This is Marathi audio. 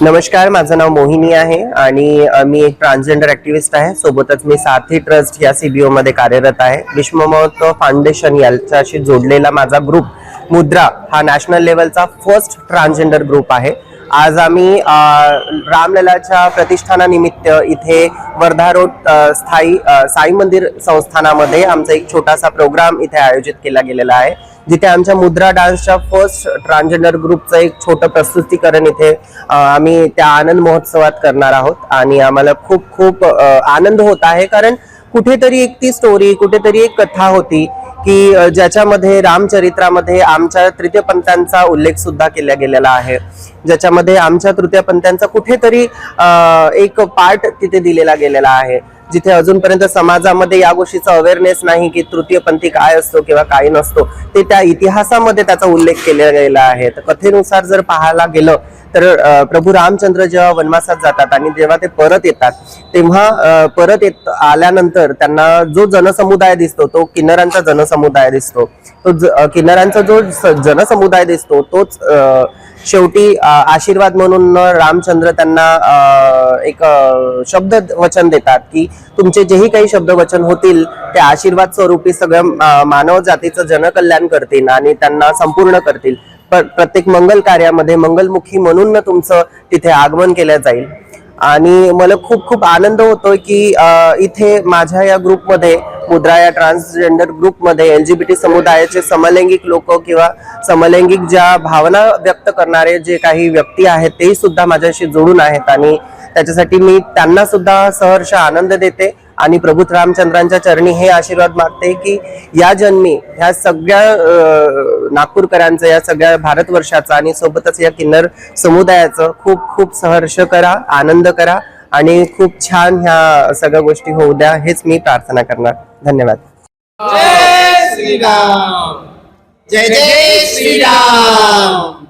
नमस्कार माझं नाव मोहिनी आहे आणि मी एक ट्रान्सजेंडर ऍक्टिव्हिस्ट आहे. सोबतच मी साथी ट्रस्ट या सीबीओ मध्ये कार्यरत आहे. विश्वमहोत्सव फाउंडेशन याच्याशी जोडलेला माझा ग्रुप मुद्रा हा नॅशनल लेवलचा फर्स्ट ट्रान्सजेंडर ग्रुप आहे. आज आम्ही रामललाच्या प्रतिष्ठानानिमित्त इथे वर्धा रोड स्थायी साई मंदिर संस्थानामध्ये आमचा एक छोटासा प्रोग्राम इथे आयोजित केला गेलेला आहे. जिथे आमच्या मुद्रा डान्सच्या फर्स्ट ट्रान्सजेंडर ग्रुपचं एक छोटं प्रस्तुतीकरण इथे आम्ही त्या आनंद महोत्सवात करणार आहोत. आणि आम्हाला खूप खूप आनंद होत आहे. कारण कुठेतरी एक ती स्टोरी कुठेतरी एक कथा होती की ज्याच्यामध्ये रामचरित्रामध्ये आमच्या तृतीयपंथांचा उल्लेख सुद्धा केला गेलेला आहे. ज्याच्यामध्ये आमच्या तृतीयपंथांचा कुठेतरी एक पार्ट तिथे दिलेला गेलेला आहे. जिथे अजूनपर्यंत समाजामध्ये या गोष्टीचा अवेअरनेस नाही की तृतीयपंथी काय असतो किंवा काय नसतो ते त्या इतिहासामध्ये त्याचा उल्लेख केला गेला आहे. तर कथेनुसार जर पाहायला गेलं तर प्रभू रामचंद्र जेव्हा वनवासात जातात आणि जेव्हा ते परत येतात तेव्हा परत येत आल्यानंतर त्यांना जो जनसमुदाय दिसतो तो किन्नरांचा जनसमुदाय दिसतो. तो ज- किन्नरांचा जो स- जनसमुदाय दिसतो तोच शेवटी आशीर्वाद म्हणून रामचंद्र त्यांना एक शब्द वचन देतात की तुमचे जेही काही शब्द वचन होतील ते आशीर्वाद स्वरूपी सगळं मानव जातीचं जनकल्याण करतील आणि त्यांना संपूर्ण करतील. प्रत्येक मंगल कार्यामध्ये मंगलमुखी म्हणून तुमचं तिथे आगमन केलं जाईल. आणि मला खूप खूप आनंद होतोय की इथे माझ्या या ग्रुपमध्ये मुद्रा या ट्रान्सजेंडर ग्रुपमध्ये एन जी बी टी समुदायाचे समलैंगिक लोक किंवा समलैंगिक ज्या भावना व्यक्त करणारे जे काही व्यक्ती आहेत तेही सुद्धा माझ्याशी जोडून आहेत आणि त्याच्यासाठी मी त्यांना सुद्धा सहर्ष आनंद देते आणि प्रभू रामचंद्रांच्या चरणी हे आशीर्वाद मागते की या जन्मी ह्या सगळ्या नागपूरकरांचं या सगळ्या भारतवर्षाचं आणि सोबतच या किन्नर समुदायाचं खूप खूप सहर्ष करा आनंद करा. आणि खूप छान ह्या सगळ्या गोष्टी होऊ द्या हेच मी प्रार्थना करणार. धन्यवाद. जय श्रीराम. जय जय श्रीराम.